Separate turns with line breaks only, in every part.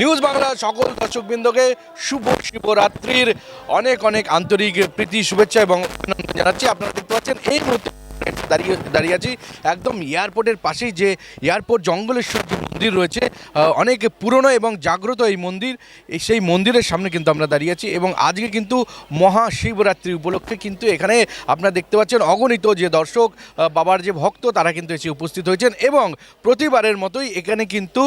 News বাংলার সকল দর্শকবৃন্দকে শুভ শিবরাত্রির অনেক অনেক আন্তরিক প্রীতি, শুভেচ্ছা এবং অভিনন্দন জানাচ্ছি। আপনারা দেখতে পাচ্ছেন এই মুহূর্তে দাঁড়িয়ে দাঁড়িয়ে আছি। একদম এয়ারপোর্টের পাশেই যে এয়ারপোর্ট জঙ্গলেশ্বর যে মন্দির রয়েছে অনেক পুরনো এবং জাগ্রত এই মন্দির সেই মন্দিরের সামনে কিন্তু আমরা দাঁড়িয়ে আছি এবং আজকে কিন্তু মহাশিবরাত্রি উপলক্ষে কিন্তু এখানে আপনারা দেখতে পাচ্ছেন অগণিত যে দর্শক বাবার যে ভক্ত, তারা কিন্তু এসে উপস্থিত হয়েছেন এবং প্রতিবারের মতোই এখানে কিন্তু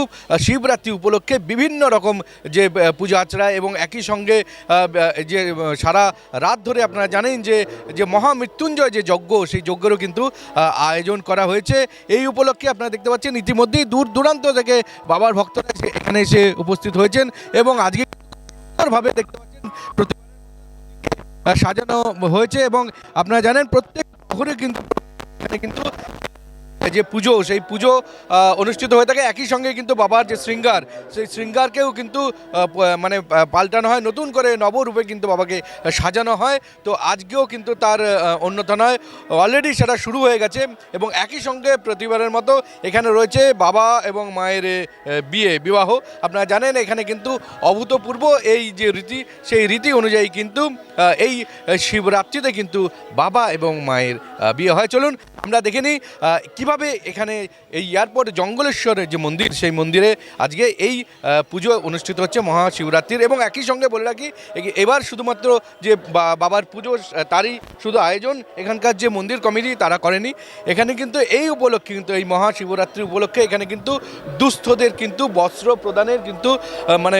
শিবরাত্রি উপলক্ষে বিভিন্ন রকম যে পূজা আচরা এবং একই সঙ্গে যে সারা রাত ধরে আপনারা জানেন যে যে মহামৃত্যুঞ্জয় যে যজ্ঞ, সেই যজ্ঞেরও কিন্তু আয়োজন করা হয়েছে। এই উপলক্ষে আপনারা দেখতে পাচ্ছেন, ইতিমধ্যেই দূর দূরান্ত থেকে বাবার ভক্তরা এখানে এসে উপস্থিত হয়েছেন এবং আজকে ভাবে দেখতে পাচ্ছেন সাজানো হয়েছে এবং আপনারা জানেন, প্রত্যেক ঘরে কিন্তু কিন্তু যে পুজো সেই পুজো অনুষ্ঠিত হয়ে থাকে একই সঙ্গে কিন্তু বাবার যে শৃঙ্গার সেই শৃঙ্গারকেও কিন্তু মানে পাল্টানো হয় নতুন করে নবরূপে কিন্তু বাবাকে সাজানো হয়। তো আজকেও কিন্তু তার আহ, অন্যথা নয়। অলরেডি সেটা শুরু হয়ে গেছে এবং একই সঙ্গে প্রতিবারের মতো এখানে রয়েছে বাবা এবং মায়ের বিয়ে বিবাহ। আপনারা জানেন এখানে কিন্তু অভূতপূর্ব এই যে রীতি সেই রীতি অনুযায়ী কিন্তু এই শিবরাত্রিতে কিন্তু বাবা এবং মায়ের বিয়ে হয়। চলুন আমরা দেখে নিই কীভাবে এখানে এই এয়ারপোর্ট জঙ্গলেশ্বরের যে মন্দির সেই মন্দিরে আজকে এই পুজো অনুষ্ঠিত হচ্ছে মহাশিবরাত্রির এবং একই সঙ্গে বলে রাখি এবার শুধুমাত্র যে বাবার পুজো তারই শুধু আয়োজন এখানকার যে মন্দির কমিটি তারা করেনি। এখানে কিন্তু এই উপলক্ষে কিন্তু এই মহাশিবরাত্রি উপলক্ষে এখানে কিন্তু দুস্থদের কিন্তু বস্ত্র প্রদানের কিন্তু মানে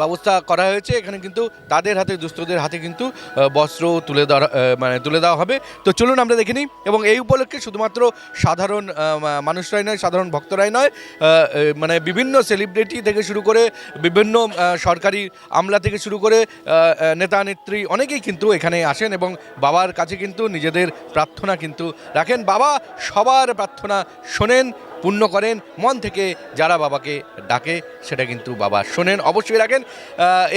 ব্যবস্থা করা হয়েছে। এখানে কিন্তু তাদের হাতে দুস্থদের হাতে কিন্তু বস্ত্র তুলে আহ, মানে তুলে দেওয়া হবে। তো চলুন আমরা দেখে নিই এবং এই উপলক্ষে শুধুমাত্র সাধারণ মা- মানুষরাই নয়, সাধারণ ভক্তরাই নয় মানে বিভিন্ন সেলিব্রিটি থেকে শুরু করে বিভিন্ন সরকারি আমলা থেকে শুরু করে নেতা, নেত্রী অনেকেই কিন্তু এখানে আসেন এবং বাবার কাছে কিন্তু নিজেদের প্রার্থনা কিন্তু রাখেন। বাবা সবার প্রার্থনা শোনেন পূর্ণ করেন। মন থেকে যারা বাবাকে ডাকে, সেটা কিন্তু বাবা শোনেন। অবশ্যই রাখেন।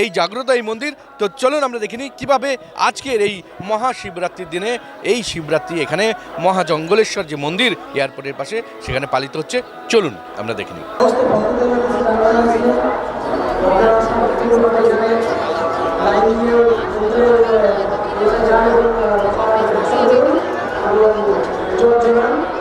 এই জাগ্রত এই মন্দির। তো চলুন আমরা দেখিনি কীভাবে আজকের এই মহাশিবরাত্রির দিনে এই শিবরাত্রি এখানে মহাজঙ্গলেশ্বর যে মন্দির, এয়ারপোর্টের পাশে সেখানে পালিত হচ্ছে। চলুন আমরা দেখিনি
দেখা যাক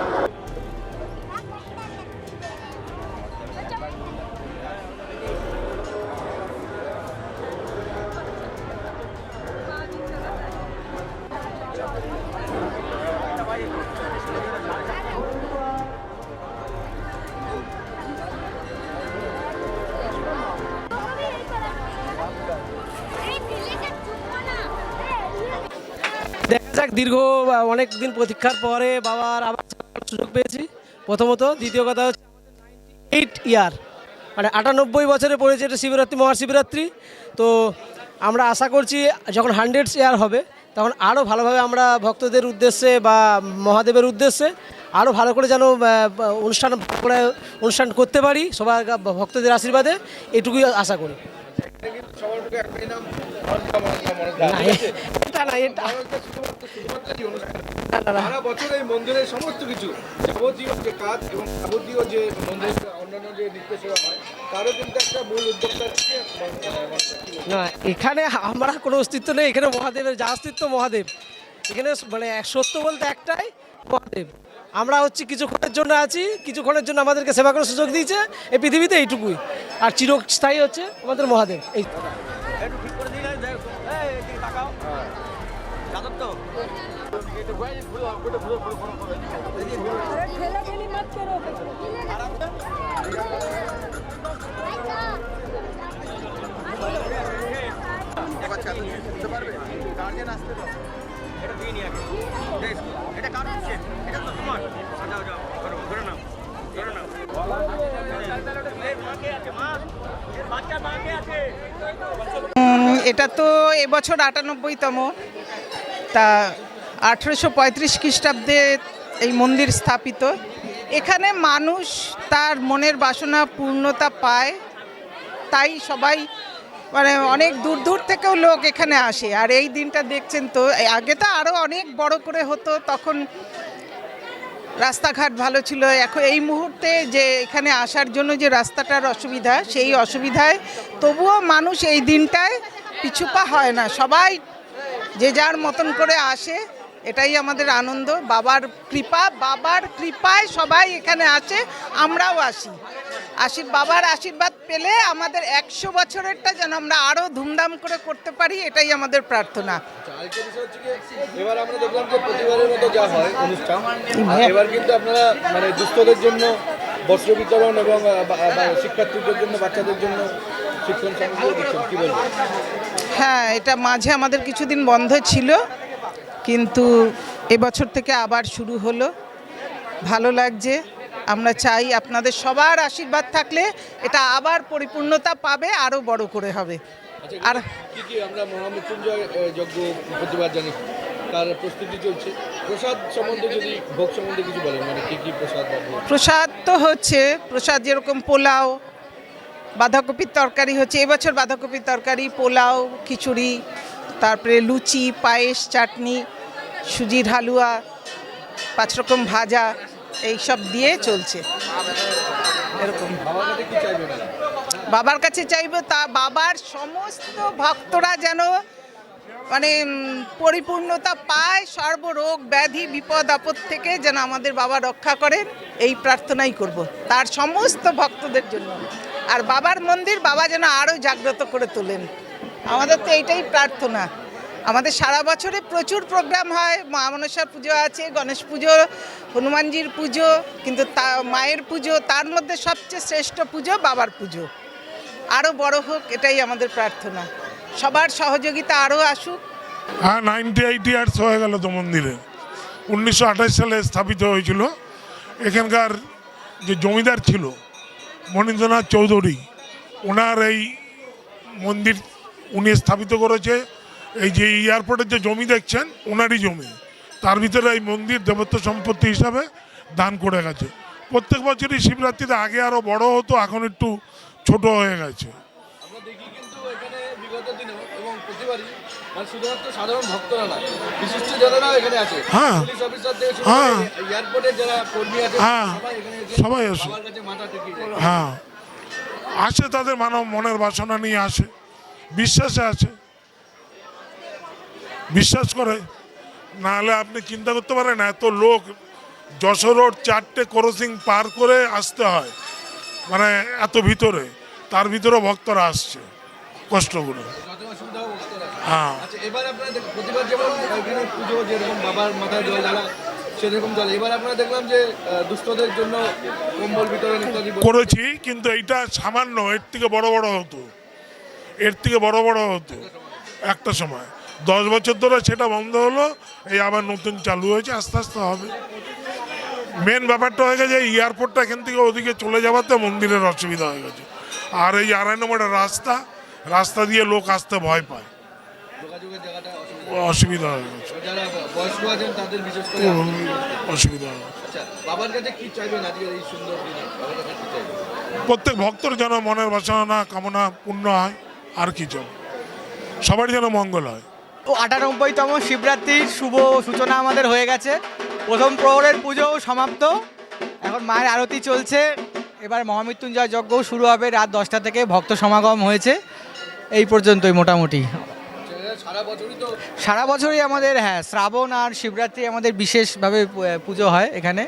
দীর্ঘ অনেক দিন প্রতীক্ষার পরে বাবার আবার সুযোগ পেয়েছি। প্রথমত, দ্বিতীয় কথা হচ্ছে এইট ইয়ার মানে আটানব্বই বছরে পড়েছে এটা শিবরাত্রি, মহাশিবরাত্রি। তো আমরা আশা করছি যখন হান্ড্রেড ইয়ার হবে, তখন আরও ভালোভাবে আমরা ভক্তদের উদ্দেশ্যে বা মহাদেবের উদ্দেশ্যে আরও ভালো করে যেন অনুষ্ঠান করে অনুষ্ঠান করতে পারি সবার ভক্তদের আশীর্বাদে, এটুকুই আশা করি।
মন্দিরের সমস্ত কিছু কাজ এবং অন্যান্য যে হয়, তারও কিন্তু একটা মূল
না, এখানে আমরা কোনো অস্তিত্ব নেই, এখানে মহাদেবের যা অস্তিত্ব মহাদেব। এখানে মানে এক সত্য বলতে একটাই মহাদেব। আমরা হচ্ছে কিছুক্ষণের জন্য আছি, কিছুক্ষণের জন্য আমাদেরকে সেবা করার সুযোগ দিয়েছে, এই পৃথিবীতে এইটুকুই। আর চিরস্থায়ী হচ্ছে আমাদের মহাদেব, এই।
এটা
কারণ হচ্ছে? তো এবছর আটানব্বইতম। তা আঠেরোশো পঁয়ত্রিশ খ্রিস্টাব্দে এই মন্দির স্থাপিত। এখানে মানুষ তার মনের বাসনা পূর্ণতা পায়। তাই সবাই মানে অনেক দূর দূর থেকেও লোক এখানে আসে। আর এই দিনটা দেখছেন তো আগে তো আরও অনেক বড় করে হতো, তখন রাস্তাঘাট ভালো ছিল। এখন এই মুহূর্তে যে এখানে আসার জন্য যে রাস্তাটার অসুবিধা, সেই অসুবিধায় তবুও মানুষ এই দিনটায় পিছুপা হয় না। সবাই যে যার মতন করে আসে, এটাই আমাদের আনন্দ। বাবার কৃপা, বাবার কৃপায় সবাই এখানে আসে, আমরাও আসি। আশীর, বাবার আশীর্বাদ পেলে আমাদের একশো বছরেরটা যেন আমরা আরও ধুমধাম করে করতে পারি এটাই আমাদের প্রার্থনা।
এবার আমরা দেখলাম যে প্রতিবারের মতো যা হয় অনুষ্ঠান এবার কিন্তু আপনারা মানে দুস্থদের জন্য বস্ত্র বিতরণ এবং শিক্ষার্থীদের জন্য বাচ্চাদের জন্য শিক্ষণ কি বলবেন?
হ্যাঁ এটা মাঝে আমাদের কিছুদিন বন্ধ ছিল কিন্তু এবছর থেকে আবার শুরু হলো। ভালো লাগছে। আমরা চাই আপনাদের সবার আশীর্বাদ থাকলে এটা আবার পরিপূর্ণতা পাবে আরও বড় করে হবে। আর
কি কি আমরা মহামৃত্যুঞ্জয় যজ্ঞ প্রতিবাদ জানি তার প্রস্তুতি চলছে। প্রসাদ সম্বন্ধে যদি ভোগ সম্বন্ধে কিছু বলেন মানে কি কি প্রসাদ
প্রসাদ তো হচ্ছে প্রসাদ যেরকম পোলাও বাঁধাকপির তরকারি হচ্ছে এবছর বাঁধাকপির তরকারি পোলাও খিচুড়ি তারপরে লুচি পায়েস চাটনি সুজির হালুয়া পাঁচ রকম ভাজা। এইসব দিয়ে চলছে। এরকম। বাবার কাছে চাইব তা, বাবার সমস্ত ভক্তরা যেন মানে পরিপূর্ণতা পায়, সর্বরোগ, ব্যাধি, বিপদ, আপদ থেকে যেন আমাদের বাবা রক্ষা করেন, এই প্রার্থনাই করব। তার সমস্ত ভক্তদের জন্য। আর বাবার মন্দির বাবা যেন আরও জাগ্রত করে তোলেন। আমাদের তো এইটাই প্রার্থনা। আমাদের সারা বছরে প্রচুর প্রোগ্রাম হয়, মা মনসা পুজো আছে, গণেশ পুজো, হনুমানজির পুজো, কিন্তু তা, মায়ের পুজো, তার মধ্যে সবচেয়ে শ্রেষ্ঠ পুজো বাবার পুজো। আরও বড় হোক, এটাই আমাদের প্রার্থনা। সবার সহযোগিতা আরও আসুক।
হ্যাঁ নাইনটি এইট ইয়ার্স হয়ে গেল তো মন্দিরে। উনিশশো আঠাশ সালে স্থাপিত হয়েছিল। এখানকার যে জমিদার ছিল, মনীন্দ্রনাথ চৌধুরী, ওনার এই মন্দির উনি স্থাপিত করেছে। এই যে এয়ারপোর্টের যে জমি দেখছেন ওনারই জমি তার ভিতরে এই মন্দির দেবত্ব সম্পত্তি হিসাবে দান করে গেছে প্রত্যেক বছরই শিবরাত্রিতে আগে আরও বড় হতো এখন একটু ছোট হয়ে গেছে
মানে
হ্যাঁ। হ্যাঁ। হ্যাঁ।
সবাই
আসে। হ্যাঁ আসে তাদের মানব মনের বাসনা নিয়ে আসে বিশ্বাসে আছে বিশ্বাস করে। নাহলে আপনি চিন্তা করতে পারেন এত লোক যশোর রোড চারটে ক্রসিং পার করে আসতে হয়। মানে এত ভিতরে তার ভিতরে ভক্তরা আসছে কষ্ট করে। হ্যাঁ।
আচ্ছা।
করেছি কিন্তু এইটা সামান্য এর থেকে বড় বড় হতো। এর থেকে বড় বড় হতো। একটা সময়। দশ বছর ধরে সেটা বন্ধ হলো এই আবার নতুন চালু হয়েছে আস্তে আস্তে হবে। মেন ব্যাপারটা হয়ে গেছে এয়ারপোর্টটা এখান থেকে ওদিকে চলে যাওয়াতে মন্দিরের অসুবিধা হয়ে গেছে। আর এই আড়াই নম্বরের রাস্তা রাস্তা দিয়ে লোক আসতে ভয় পায়।
অসুবিধা।
হয়ে গেছে। অসুবিধা হয়ে
আচ্ছা কি কি
প্রত্যেক ভক্তর যেন মনের বাসনা কামনা পূর্ণ হয় আর কিছু সবার যেন মঙ্গল হয়।
আটানব্বইতম শিবরাত্রির শুভ সূচনা আমাদের হয়ে গেছে। প্রথম প্রহরের পুজো সমাপ্ত। এখন মায়ের আরতি চলছে। এবার মহামৃত্যুঞ্জয় যজ্ঞও শুরু হবে রাত দশটা থেকে। ভক্ত সমাগম হয়েছে। এই পর্যন্তই মোটামুটি।
সারা বছরই
আমাদের হ্যাঁ শ্রাবণ আর শিবরাত্রি আমাদের বিশেষভাবে পুজো হয় এখানে।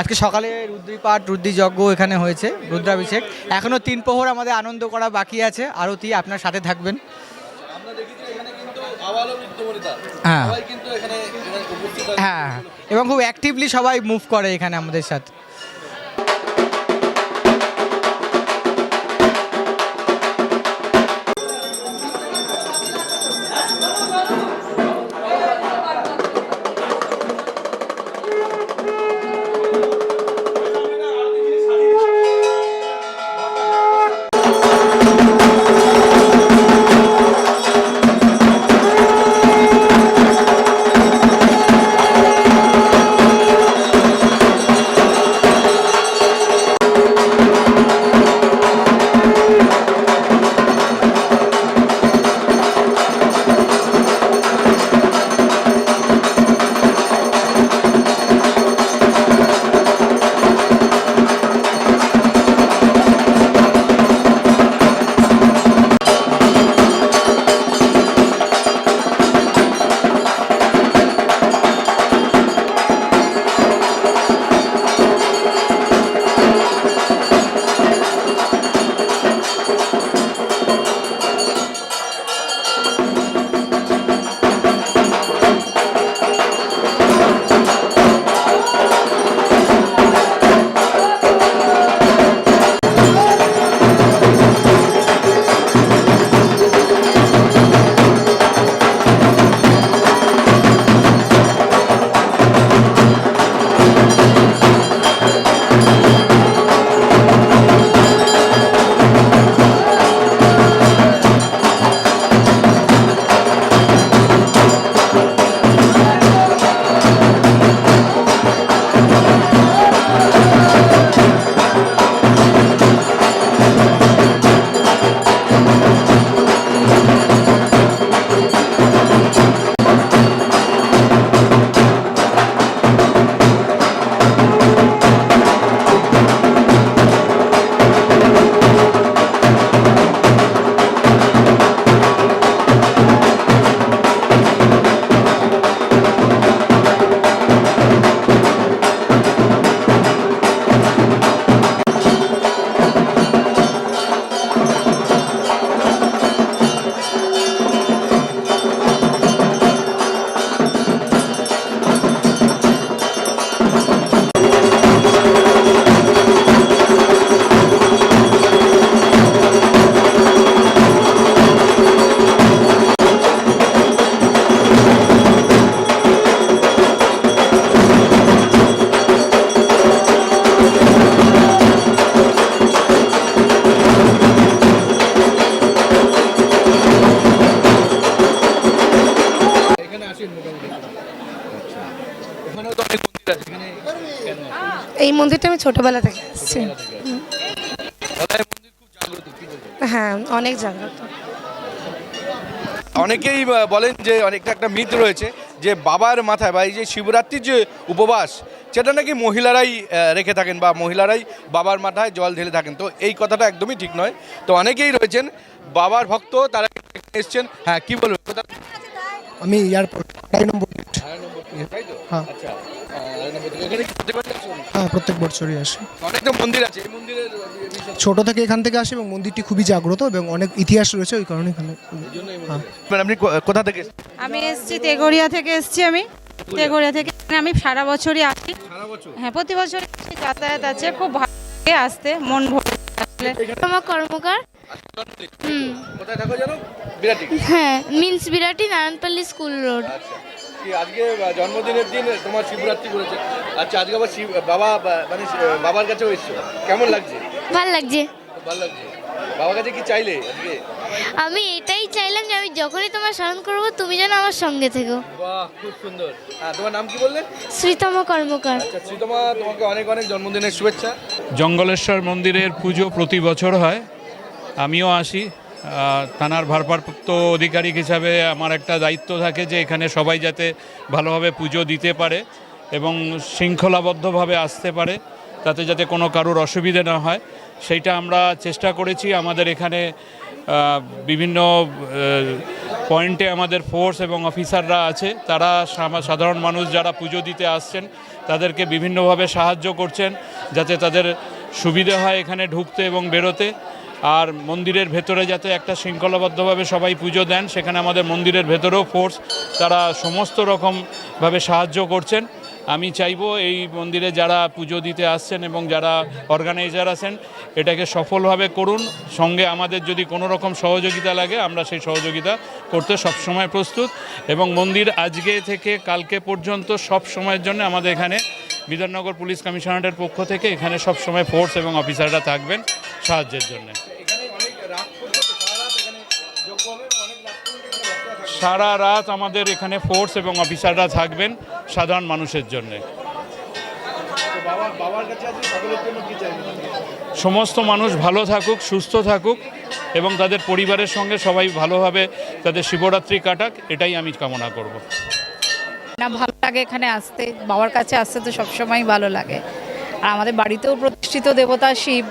আজকে সকালে রুদ্রিপাঠ রুদ্রি যজ্ঞ এখানে হয়েছে, রুদ্রাভিষেক। এখনও তিন প্রহর আমাদের আনন্দ করা বাকি আছে। আরতি আপনার সাথে থাকবেন। হ্যাঁ।
আছে।
হ্যাঁ এবং খুব অ্যাক্টিভলি সবাই মুভ করে এখানে আমাদের সাথে।
ছোটবেলা থেকে আসছি।
গদাই মন্দির খুব জাগ্রত কি বলবেন
হ্যাঁ অনেক জাগ্রত।
অনেকেই বলেন যে অনেকটা একটা মিথ রয়েছে যে বাবার মাথায় বা এই যে শিবরাত্রির যে উপবাস সেটা নাকি মহিলারাই রেখে থাকেন বা মহিলারাই বাবার মাথায় জল ঢেলে থাকেন। তো এই কথাটা একদমই ঠিক নয়। তো অনেকেই রয়েছেন বাবার ভক্ত তারা এখানে এসছেন। হ্যাঁ কি বলবেন?
আমি এয়ারপোর্ট নম্বর। হ্যাঁ।
আচ্ছা আসেন?
হ্যাঁ প্রত্যেক বছরই আসি।
অনেক মন্দির আছে মন্দিরের
ছোট থেকে এখান থেকে আসি এবং মন্দিরটি খুবই জাগ্রত এবং অনেক ইতিহাস রয়েছে ওই কারণে এখানে হ্যাঁ।
মানে আপনি কোথা থেকে
আমি এসেছি তেগড়িয়া থেকে এসেছি আমি। তেগড়িয়া। থেকে আমি সারা বছরই আসি।
বছর?
হ্যাঁ প্রতি বছর যাতায়াত আছে খুব ভালো লাগে আসতে মন ভরে আসলে।
আমার কর্মকার। হুম।
বিরাটি।
হ্যাঁ means Birati Narayanpalli school road.
আচ্ছা। আজকে জন্মদিনের দিন তোমার শিবরাত্রি করেছে? আচ্ছা আজকে আবার শিব বাবা মানে বাবার কাছেও এসছো। কেমন লাগছে?
ভালো লাগছে।
ভালো লাগছে। বাবার কাছে কি চাইলে আজকে?
আমি এটাই চাইলাম যে আমি যখনই তোমার স্মরণ করব তুমি যেন আমার সঙ্গে থেকো।
বাহ খুব সুন্দর। হ্যাঁ তোমার নাম কি বললে?
শ্রীতম কর্মকার।
আচ্ছা শ্রীতমা তোমাকে অনেক অনেক জন্মদিনের শুভেচ্ছা।
জঙ্গলেশ্বর মন্দিরের পুজো প্রতি বছর হয়। আমিও আসি। থানার ভারপ্রাপ্ত অধিকারিক হিসাবে আমার একটা দায়িত্ব থাকে যে এখানে সবাই যাতে ভালোভাবে পুজো দিতে পারে এবং শৃঙ্খলাবদ্ধভাবে আসতে পারে, তাতে যাতে কোনো কারোর অসুবিধে না হয়। সেইটা আমরা চেষ্টা করেছি। আমাদের এখানে বিভিন্ন পয়েন্টে আমাদের ফোর্স এবং অফিসাররা আছে। তারা সাধারণ মানুষ যারা পুজো দিতে আসছেন, তাদেরকে বিভিন্নভাবে সাহায্য করছেন, যাতে তাদের সুবিধে হয় এখানে ঢুকতে এবং বেরোতে। আর মন্দিরের ভেতরে যাতে একটা শৃঙ্খলাবদ্ধভাবে সবাই পুজো দেন, সেখানে আমাদের মন্দিরের ভেতরেও ফোর্স তারা সমস্ত রকমভাবে সাহায্য করছেন। আমি চাইব এই মন্দিরে যারা পুজো দিতে আসছেন এবং যারা অর্গানাইজার আছেন, এটাকে সফলভাবে করুন। সঙ্গে আমাদের যদি কোনো রকম সহযোগিতা লাগে, আমরা সেই সহযোগিতা করতে সবসময় প্রস্তুত। এবং মন্দির আজকে থেকে কালকে পর্যন্ত সব সময়ের জন্য আমাদের এখানে বিধাননগর পুলিশ কমিশনারেটের পক্ষ থেকে এখানে সব সময় ফোর্স এবং অফিসাররা থাকবেন। সাহায্যের জন্য।
এখানে অনেক রাত পর্যন্ত সারা রাত
আমাদের এখানে ফোর্স এবং অফিসাররা থাকবেন সাধারণ মানুষের জন্যে।
তো বাবা বাবার কাছে আজকে সকলের জন্য
সমস্ত মানুষ ভালো থাকুক সুস্থ থাকুক এবং তাদের পরিবারের সঙ্গে সবাই ভালোভাবে তাদের শিবরাত্রি কাটাক এটাই আমি কামনা করব।
না ভালো লাগে এখানে আসতে বাবার কাছে আসতে তো সবসময় ভালো লাগে। আর আমাদের বাড়িতেও প্রতিষ্ঠিত দেবতা শিব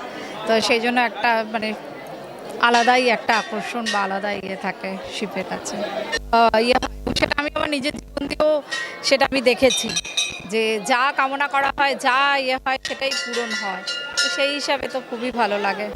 তো সেই জন্য একটা মানে আলাদাই একটা আকর্ষণ বা আলাদা ইয়ে থাকে শিবের কাছে। ইয়ে সেটা আমি আমার নিজের জীবন দিয়েও সেটা আমি দেখেছি যে যা কামনা করা হয়, যা ইয়ে হয় সেটাই পূরণ হয়। তো সেই হিসাবে তো খুবই ভালো লাগে।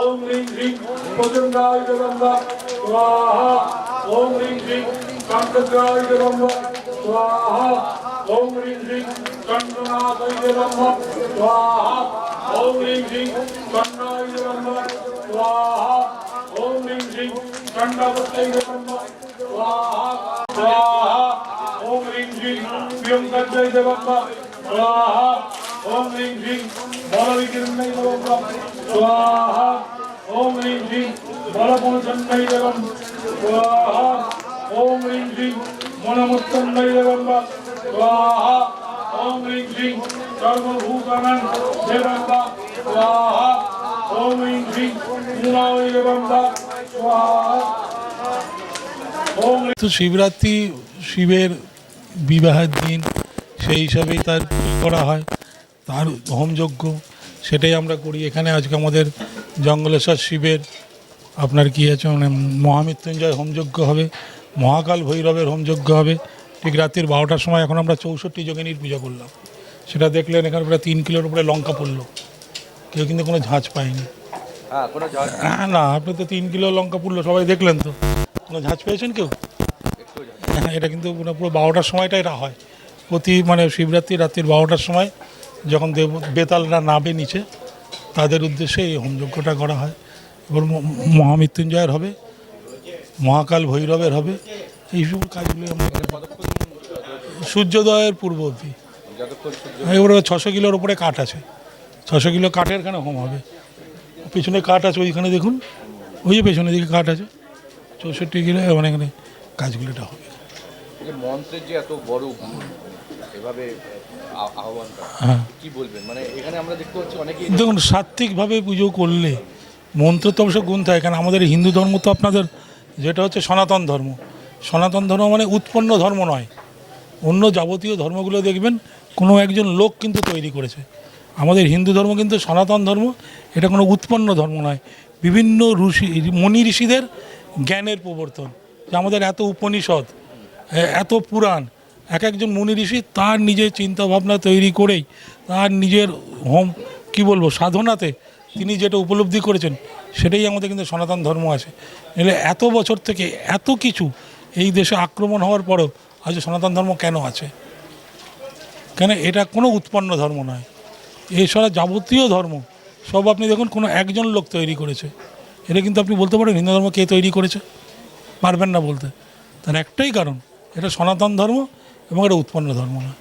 ওম হ্রিং হ্রিং প্রচন্ডায় নমঃ স্বাহা ওম হ্রিং হ্রিং কান্তদ্রায় নমঃ স্বাহা ওম হ্রিং হ্রিং কণ্ডনাথায় নমঃ স্বাহা ওম হ্রিং হ্রিং কণ্ডায় নমঃ স্বাহা ওম হ্রিং হ্রিং কণ্ডপতয়ে নমঃ স্বাহা স্বাহা ওম হ্রিং হ্রিং প্রিয়ঙ্কজয় নমঃ স্বাহা ওম হ্রিং হ্রিং বলবিকিরণয় নমঃ স্বাহা ওম হ্রিং হ্রিং
তো শিবরাত্রি শিবের বিবাহের দিন, সেই হিসাবেই তার করা হয়। তার হোমযজ্ঞ, সেটাই আমরা করি। এখানে আজকে আমাদের জঙ্গলেশ্বর শিবের আপনার কি আছে? মানে মহামৃত্যুঞ্জয় হোমযজ্ঞ হবে মহাকাল ভৈরবের হোমযজ্ঞ হবে। ঠিক রাত্রির বারোটার সময় এখন আমরা চৌষট্টি যোগিনীর পুজো করলাম। সেটা দেখলেন এখানে প্রায় তিন কিলোর উপরে লঙ্কা পড়ল। কেউ কিন্তু কোনো ঝাঁঝ পায়নি।
হ্যাঁ
হ্যাঁ, না আপনি তো তিন কিলো লঙ্কা পুড়লো সবাই দেখলেন তো। কোনো ঝাঁজ পেয়েছেন কেউ? হ্যাঁ এটা কিন্তু পুরো পুরো বারোটার সময়টা এটা হয়। প্রতি মানে শিবরাত্রি রাত্রির বারোটার সময় যখন দেব বেতালরা নাবে নিচে তাদের উদ্দেশ্যে এই হোমযজ্ঞটা করা হয়। এবার ম- মহামৃত্যুঞ্জয়ের হবে মহাকাল ভৈরবের হবে এইসব কাজগুলো আমরা করি। সূর্যোদয়ের পূর্ব অবধি। এবারে ছশো কিলোর উপরে কাঠ আছে। ছশো কিলো কাঠের এখানে হোম হবে। পেছনে কাঠ আছে ওইখানে দেখুন। ওই যে পেছনের দিকে কাঠ আছে। চৌষট্টি কিলো মানে এখানে কাজগুলো এটা হবে।
মন্ত্রের যে এত বড় এভাবে আহ্বান
হ্যাঁ।
কি বলবেন? মানে এখানে আমরা দেখতে পাচ্ছি অনেকেই
দেখুন সাত্ত্বিকভাবে পুজো করলে মন্ত্র তো অবশ্য গুণ থাকে, কারণ আমাদের হিন্দু ধর্ম তো আপনাদের যেটা হচ্ছে সনাতন ধর্ম। সনাতন ধর্ম মানে উৎপন্ন ধর্ম নয়। অন্য যাবতীয় ধর্মগুলো দেখবেন, কোনো একজন লোক কিন্তু তৈরি করেছে। আমাদের হিন্দু ধর্ম কিন্তু সনাতন ধর্ম, এটা কোনো উৎপন্ন ধর্ম নয়। বিভিন্ন ঋষি, মনি ঋষিদের জ্ঞানের প্রবর্তন, যে আমাদের এত উপনিষদ এত পুরাণ, এক একজন মুনি ঋষি তার নিজের চিন্তাভাবনা তৈরি করেই, তার নিজের হোম, কি বলব, সাধনাতে তিনি যেটা উপলব্ধি করেছেন, সেটাই আমাদের কিন্তু সনাতন ধর্ম আছে। এলে এত বছর থেকে এত কিছু এই দেশে আক্রমণ হওয়ার পরেও আজ সনাতন ধর্ম কেন আছে? কেন এটা কোনো উৎপন্ন ধর্ম নয়। এছাড়া যাবতীয় ধর্ম, সব আপনি দেখুন কোনো একজন লোক তৈরি করেছে। এটা কিন্তু আপনি বলতে পারেন, হিন্দু ধর্ম কে তৈরি করেছে? পারবেন না বলতে। তার একটাই কারণ, এটা সনাতন ধর্ম এবং এটা উৎপন্ন ধর্ম না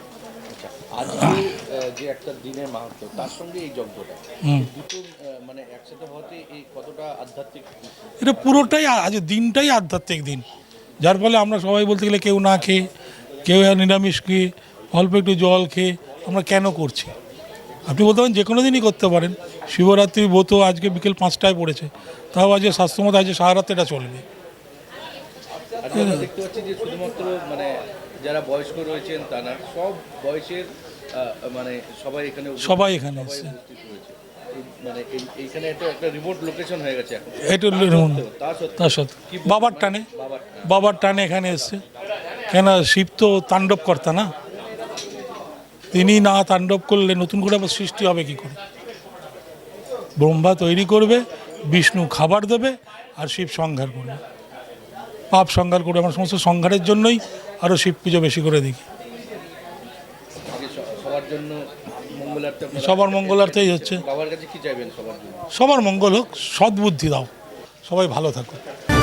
যে একটা দিনের মাহাত্ম তার সঙ্গে এই যজ্ঞটা। দুটো মানে একসাথে এই কতটা আধ্যাত্মিক?
এটা পুরোটাই আজ দিনটাই আধ্যাত্মিক দিন। যার ফলে আমরা সবাই বলতে গেলে কেউ না খেয়ে কেউ নিরামিষ খেয়ে অল্প একটু জল খেয়ে আমরা কেন করছি? আপনি বলতে পারেন যে কোনো দিনই করতে পারেন। শিবরাত্রি ব্রত আজকে বিকেল পাঁচটায় পড়েছে। তাও আজকে স্বাস্থ্যমত আজকে সারা রাত এটা চলবে।
দেখতে পাচ্ছি যে শুধুমাত্র মানে যারা বয়স্ক রয়েছেন তা না সব বয়সের মানে সবাই এখানে
সবাই এখানে এসছে।
মানে এইখানে একটা একটা রিমোট লোকেশন হয়ে গেছে এখন।
এটা
তা তা সত্ত্বেও
তার সাথে
কি বলব?
বাবার টানে?
বাবার
টানে। এখানে এসছে। কেন শিব তো তাণ্ডব কর্তা না? তিনি না তাণ্ডব করলে নতুন করে আবার সৃষ্টি হবে কি করে? ব্রহ্মা তৈরি করবে বিষ্ণু খাবার দেবে আর শিব সংহার করবে। পাপ সংহার করবে। আমার সমস্ত সংহারের জন্যই আরও শিব পুজো বেশি করে দেখি।
জন্য মঙ্গলার্থে আপনারা-
সবার মঙ্গলার্থেই হচ্ছে।
বাবার কাছে কি চাইবেন সবার জন্য?
সবার মঙ্গল হোক সদ্বুদ্ধি দাও। সবাই ভালো থাকুক।